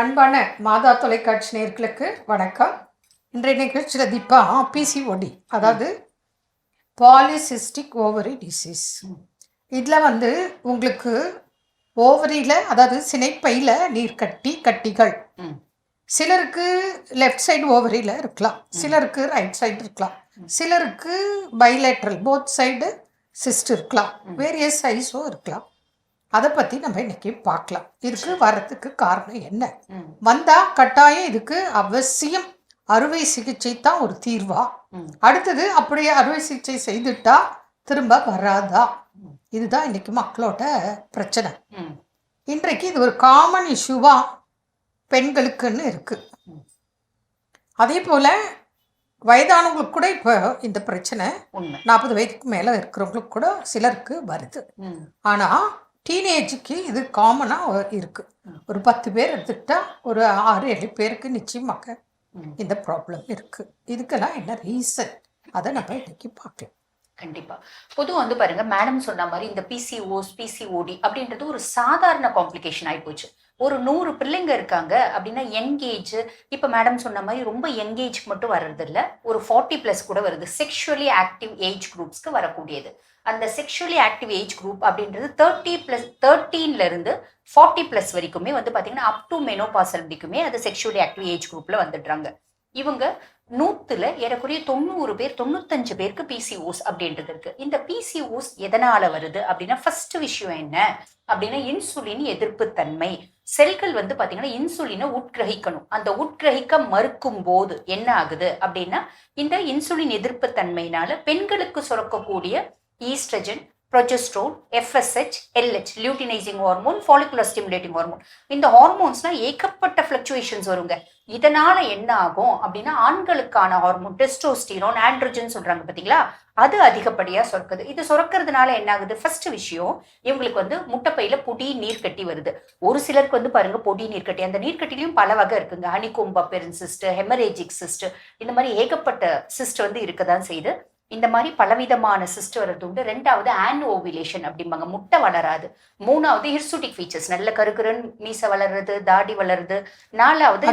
அன்பான மாதா தொலைக்காட்சி நேயர்களுக்கு வணக்கம். இன்றைய நிகழ்ச்சியில் தீபா பிசிஓடி அதாவது பாலிசிஸ்டிக் ஓவரி டிசீஸ் இதில் வந்து உங்களுக்கு ஓவரியில் அதாவது சினைப்பையில் நீர் கட்டி கட்டிகள். சிலருக்கு லெஃப்ட் சைடு ஓவரியில் இருக்கலாம். சிலருக்கு ரைட் சைடு இருக்கலாம். சிலருக்கு பைலேட்ரல் போத் சைடு சிஸ்ட் இருக்கலாம். வேரியஸ் சைஸும் இருக்கலாம். அதை பற்றி நம்ம இன்னைக்கு பார்க்கலாம். இதுக்கு வரத்துக்கு காரணம் என்ன? ம். வந்தா கட்டாயம் இதுக்கு அவசியம் அறுவை சிகிச்சை தான் ஒரு தீர்வா. அடுத்தது அப்படியே அறுவை சிகிச்சை செய்துட்டா திரும்ப வராதா? இதுதான் இன்னைக்கு மக்களோட பிரச்சனை. இன்றைக்கு இது ஒரு காமன் இஷ்யூவா பெண்களுக்குன்னு இருக்கு. அதே போல வயதானவங்களுக்கு கூட இப்போ இந்த பிரச்சனை நாற்பது வயதுக்கு மேலே இருக்கிறவங்களுக்கு கூட சிலருக்கு வருது. ஆனால் டீனேஜுக்கு இது காமனாக இருக்கு. ஒரு பத்து பேர் எடுத்துக்கிட்டா ஒரு ஆறு ஏழு பேருக்கு நிச்சயமாக. இந்த ப்ராப்ளம் இருக்கு. இதுக்கெல்லாம் என்ன ரீசன் அதை நம்ம இன்னைக்கு பார்க்கலாம். கண்டிப்பா. பொதுவா வந்து பாருங்க மேடம் சொன்ன மாதிரி இந்த பிசிஓஸ் பிசிஓடி அப்படின்றது ஒரு சாதாரண காம்ப்ளிகேஷன் ஆயிப்போச்சு. ஒரு நூறு பிள்ளைங்க இருக்காங்க அப்படின்னா யங் இப்போ மேடம் சொன்ன மாதிரி ரொம்ப யங் மட்டும் வர்றது இல்லை ஒரு ஃபார்ட்டி ப்ளஸ் கூட வருது. செக்ஷுவலி ஆக்டிவ் ஏஜ் குரூப்ஸ்க்கு வரக்கூடியது. அந்த செக்ஷுவலி ஆக்டிவ் ஏஜ் குரூப் அப்படின்றது தேர்ட்டி ப்ளஸ் தேர்ட்டீன்ல இருந்து ஃபார்ட்டி ப்ளஸ் வரைக்குமே வந்து பார்த்தீங்கன்னா அப் டு மெனோபாசல் வரைக்குமே அது செக்ஷுவலி ஆக்டிவ் ஏஜ் குரூப்ல வந்துடுறாங்க. இவங்க நூத்துல ஏறக்குறைய தொண்ணூறு பேர் தொண்ணூத்தஞ்சு பேருக்கு பிசிஓஸ் அப்படின்றது இருக்கு. இந்த பிசிஓஸ் எதனால வருது அப்படின்னா ஃபர்ஸ்ட் விஷயம் என்ன அப்படின்னா இன்சுலின் எதிர்ப்பு தன்மை. செல்கள் வந்து பாத்தீங்கன்னா இன்சுலினை உட்கிரகிக்கணும். அந்த உட்கிரகிக்க மறுக்கும் போது என்ன ஆகுது அப்படின்னா இந்த இன்சுலின் எதிர்ப்பு தன்மையினால பெண்களுக்கு சுரக்கக்கூடிய oestrogen progesterone FSH LH luteinizing hormone follicular stimulating hormone இந்த ஹார்மோன்ஸ்னால் ஏகப்பட்ட ஃப்ளக்சுவேஷன்ஸ் வருங்க. இதனால் என்ன ஆகும் அப்படின்னா ஆண்களுக்கான ஹார்மோன் டெஸ்டோஸ்டிரோன் ஆண்ட்ரோஜன் சொல்கிறாங்க பார்த்தீங்களா அது அதிகப்படியாக சுரக்குது. இது சுரக்கிறதுனால என்ன ஆகுது? ஃபர்ஸ்ட் விஷயம் இவங்களுக்கு வந்து முட்டைப்பையில் பொடி நீர் கட்டி வருது. ஒரு சிலருக்கு வந்து பாருங்க பொடி நீர் கட்டி அந்த நீர்கட்டிலையும் பல வகை இருக்குங்க. ஹனிகோம்பா பெருன் சிஸ்ட் ஹெமரேஜிக் சிஸ்ட் இந்த மாதிரி ஏகப்பட்ட சிஸ்ட் வந்து இருக்க தான் செய்யுது. இந்த மாதிரி பலவிதமான சிஸ்ட் வர்றது உண்டு. ரெண்டாவது ஆன் ஓவிலேஷன் அப்படிம்பாங்க. முட்டை வளராது. மூணாவது ஹிர்சுட்டிக் ஃபீச்சர்ஸ் நல்ல கருக்குறன் மீசை வளர்றது தாடி வளருது நாலாவது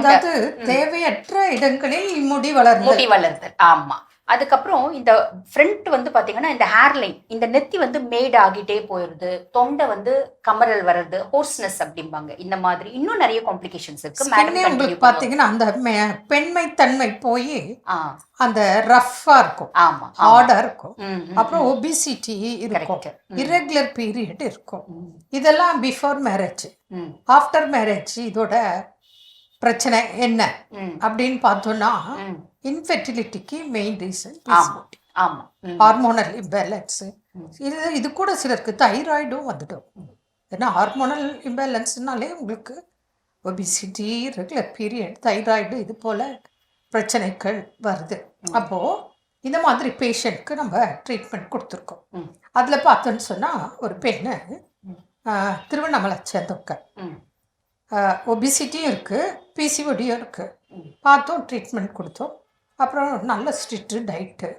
தேவையற்ற இடங்களில் முடி வளர்ந்து முடி வளர்தல். ஆமா. அதுக்கப்புறம் இந்த ஃப்ரண்ட் வந்து பாத்தீங்கன்னா இந்த ஹேர்லைன் இந்த நெத்தி வந்து மேட் ஆகிட்டே போயிருது. தொண்டை வந்து கமரல் வர்றது ஹோர்ஸ்னஸ் அப்படிம்பாங்க. இந்த மாதிரி இன்னும் நிறைய காம்ப்ளிகேஷன்ஸ் இருக்கு. மேடம் பார்த்தீங்கன்னா அந்த பெண்மைத்தன்மை போய் அந்த ரஃப்பாக இருக்கும். ஆமா ஹார்டாக இருக்கும். அப்புறம் ஒபிசிட்டி இருக்கும். Irregular பீரியட் இருக்கும். இதெல்லாம் பிஃபோர் மேரேஜ் ஆஃப்டர் மேரேஜ் இதோட பிரச்சனை என்ன? அப்படின்னு பார்த்தோம்னா. இன்ஃபெர்டிலிட்டிக்கு மெயின் ரீசன் ஆமா ஆமா. ம், ஹார்மோனல் இம்பேலன்ஸ். இது இது கூட சிலருக்கு தைராய்டும் வந்துடும். ஏன்னா ஹார்மோனல் இம்பேலன்ஸ்னாலே உங்களுக்கு ஒபிசிட்டி ரெகுலர் பீரியட் தைராய்டு இது போல பிரச்சனைகள் வருது. அப்போ இந்த மாதிரி பேஷண்ட்க்கு நம்ம ட்ரீட்மெண்ட் கொடுத்துருக்கோம். அதில் பார்த்தோன்னு சொன்னால் ஒரு பெண்ணு திருவண்ணாமலை சேர்ந்தவங்க ஒபிசிட்டியும் இருக்குது பிசிஓடியும் இருக்குது. பார்த்தோம் ட்ரீட்மெண்ட் கொடுத்தோம். அப்புறம் நல்ல ஸ்ட்ரிக்ட்டு டயட்டு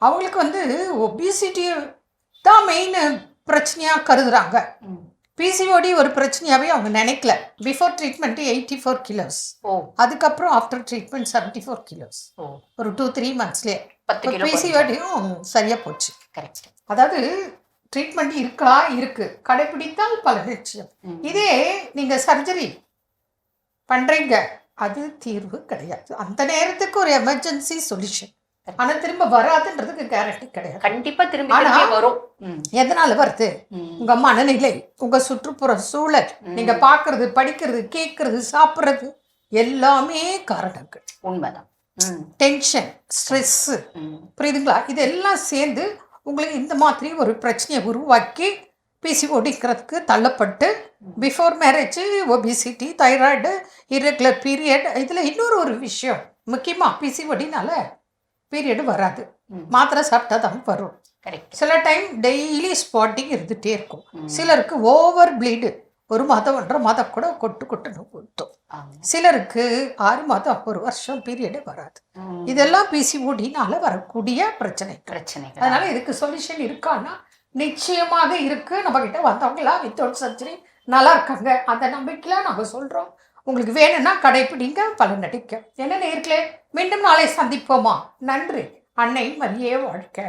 அவங்களுக்கு வந்து ஒபிசிட்டி தான் மெயின் பிரச்சனையாக கருதுறாங்க. ம், பிசிஓடி ஒரு பிரச்சனையாகவே அவங்க நினைக்கல. Before treatment eighty four kilos ஓ. அதுக்கப்புறம் after treatment seventy four kilos ஓ. ஒரு டூ த்ரீ மந்த்ஸ்லேயே பிசிஓடியும் சரியாக போச்சு. கரெக்ட் அதாவது ட்ரீட்மெண்ட் இருக்கா? இருக்கு. கடைபிடித்தால் பல நிச்சயம் ம். இதே நீங்கள் சர்ஜரி பண்ணுறீங்க அது தீர்வு கிடையாது. அந்த நேரத்துக்கு ஒரு எமர்ஜென்சி சொல்யூஷன் ஆனால் திரும்ப வராதுன்றதுக்கு கேரண்டி கிடையாது. கண்டிப்பா திரும்பி ஆனா- வரும். எதனால வருது? உங்க மனநிலை உங்க சுற்றுப்புற சூழல் நீங்க பார்க்கிறது படிக்கிறது கேட்கறது சாப்பிட்றது எல்லாமே காரணங்கள். உண்மைதான். டென்ஷன் ஸ்ட்ரெஸ் புரியுதுங்களா? இதெல்லாம் சேர்ந்து உங்களுக்கு இந்த மாதிரி ஒரு பிரச்சனையை உருவாக்கி பிசிஓடிக்கிறதுக்கு தள்ளப்பட்டு before marriage obesity thyroid irregular period இதில் இன்னொரு ஒரு விஷயம். முக்கியமாக பிசிஓடினால பீரியடு வராது. மாத்திரை சாப்பிட்டா தான் வரும். கரெக்ட் சில டைம் டெய்லி ஸ்பாட்டிங் இருந்துகிட்டே இருக்கும். சிலருக்கு ஓவர் ப்ளீடு ஒரு மாதம் ஒன்றரை மாதம் கூட கொட்டு கொட்டுன்னு கொட்டும் ஆமா. சிலருக்கு ஆறு மாதம் ஒரு வருஷம் பீரியடே வராது. இதெல்லாம் பிசிஓடினால வரக்கூடிய பிரச்சனைகள். பிரச்சனைகள். அதனால இதுக்கு சொல்யூஷன் இருக்கான்னா நிச்சயமாக இருக்கு. நம்ம கிட்ட வந்தவங்களா வித்தவுட் சர்ஜரி நல்லா இருக்காங்க. அந்த நம்பிக்கையில நாங்க சொல்றோம். உங்களுக்கு வேணும்னா கடைப்பிடிங்க பலனடிக்க என்ன நேர்களே மீண்டும் நாளை சந்திப்போமா? நன்றி. அன்னை மரியே வாழ்க்கை